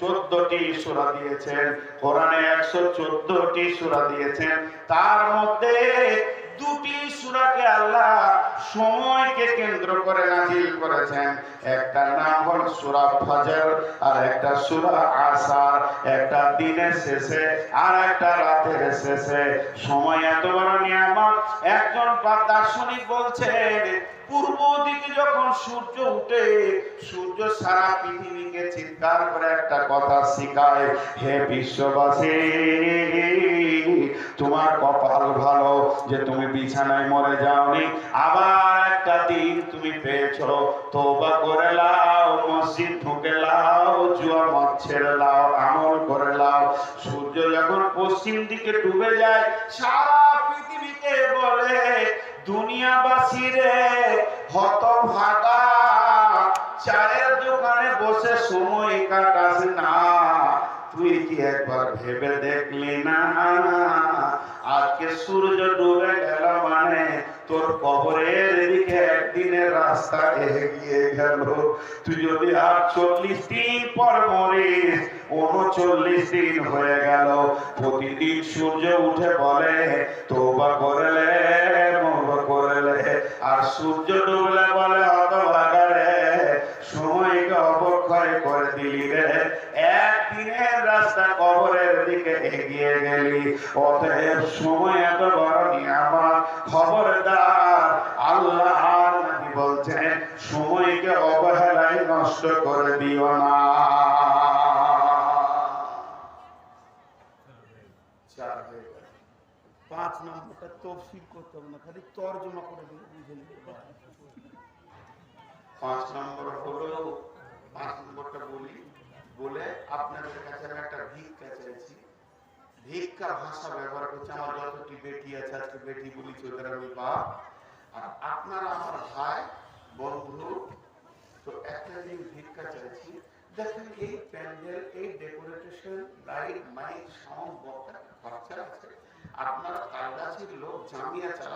চোদ্দটি সুরা দিয়েছেন কোরআনে একশো চোদ্দটি সুরা দিয়েছেন। তার মধ্যে দুটি সুরাকে আল্লাহ সময়কে কেন্দ্র করে নাজিল করেছেন। একটা নাম হল সূরা ফজর, আর একটা সূরা আসার। একটা দিনের শেষে, আর একটা রাতের শেষে। সময় এত বড় নিয়ামত। একজন দার্শনিক বলছেন, পূর্ব দিকে যখন সূর্য উঠে, সূর্য সারা পৃথিবীকে চিৎকার করে একটা কথা শিখায়, হে বিশ্ববাসী, তোমার কপাল ভালো যে তুমি বিছানায় মরে যাওনি। আবার একটা দিন তুমি পেয়েছ। তোবা করে লাও মসজিদ ঢুকে লাও জুয়া মদ ছেড়ে লাও আমল করে লাও সূর্য যখন পশ্চিম দিকে ডুবে যায়, সারা পৃথিবীকে বলে, দুনিয়াবাসী রে হত ভাগা চায়ের দোকানে বসে সময় কাটাস না। তুই কি একবার ভেবে দেখলি না? আজকে সূর্য ডুবে গেল তোর কবরের এদিকে একদিনের রাস্তা এগিয়ে গেল। তুই যদি আর চল্লিশ দিন পর মরিস, উনচল্লিশ দিন হয়ে গেল। প্রতিদিন সূর্য উঠে বলে, তোবা করলে মোবা করলে। আর সূর্য ডুবলে বলে হতভাগারে দিলি রে একদিনের রাস্তা কবরের দিকে এগিয়ে গেলি অতএব সময় এত বড় নিয়ামত খবরদার আল্লাহ নবী বলছেন সময়কে অবহেলায় নষ্ট করে দিও না। পাঁচ নম্বরটা তফসিল করতে হবে না খালি তর্জমা করে দিলে বুঝে নিতে পারবে। পাঁচ নম্বর হলো বলে আপনাদের কাছে আমি একটা ভিক্ষা চাইছি। ভিক্ষা ভাষা ব্যবহার করছে, আমার যতটি বেটি আছে, আজকে বেটি বলি আমি বাপ। আর আপনারা আমার ভাই, বন্ধু, তো একটা দিন ভিক্ষা চাইছি। দেখেন এই প্যান্ডেল, এই decoration, light, mike, sound box খরচা আছে। আপনারা লোক জামিয়া চালা